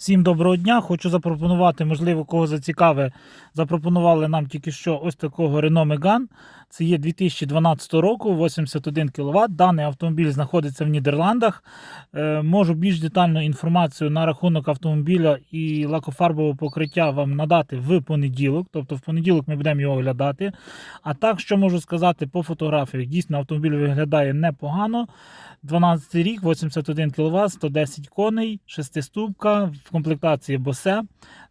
Всім доброго дня. Хочу запропонувати, можливо, кого зацікаве. Запропонували нам тільки що ось такого Renault Megane. Це є 2012 року, 81 кВт. Даний автомобіль знаходиться в Нідерландах. Е, Можу більш детальну інформацію на рахунок автомобіля і лакофарбового покриття вам надати в понеділок. Тобто в понеділок ми будемо його оглядати. А так, що можу сказати по фотографіях, дійсно автомобіль виглядає непогано. 12 рік, 81 кВт, 110 коней, шестиступка в комплектації Bose,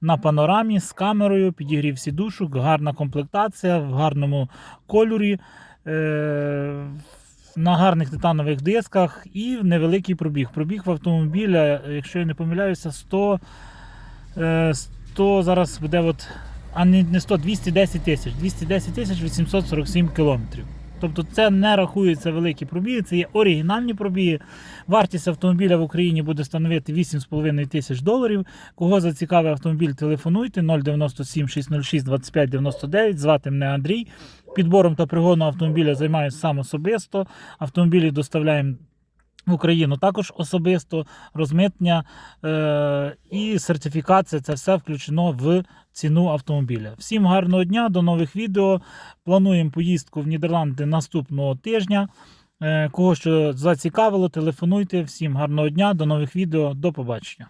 на панорамі з камерою, підігрів сідушок, гарна комплектація в гарному кольорі, е- на гарних титанових дисках і невеликий пробіг. Пробіг в автомобіля, якщо я не помиляюся, 100, е, 100 зараз буде от, а не 100, 210 тисяч, 210 тисяч 847 кілометрів. Тобто це не рахується великі пробіги, це є оригінальні пробіги. Вартість автомобіля в Україні буде становити 8,5 тисяч доларів. Кого зацікавив автомобіль, телефонуйте 097 606 25 99. Звати мене Андрій. Підбором та пригоном автомобіля займаюся сам особисто. Автомобілі доставляємо в Україну також особисто розмитнення е- і сертифікація. Це все включено в ціну автомобіля. Всім гарного дня, до нових відео. Плануємо поїздку в Нідерланди наступного тижня. Е, Кого що зацікавило, телефонуйте. Всім гарного дня, до нових відео, до побачення.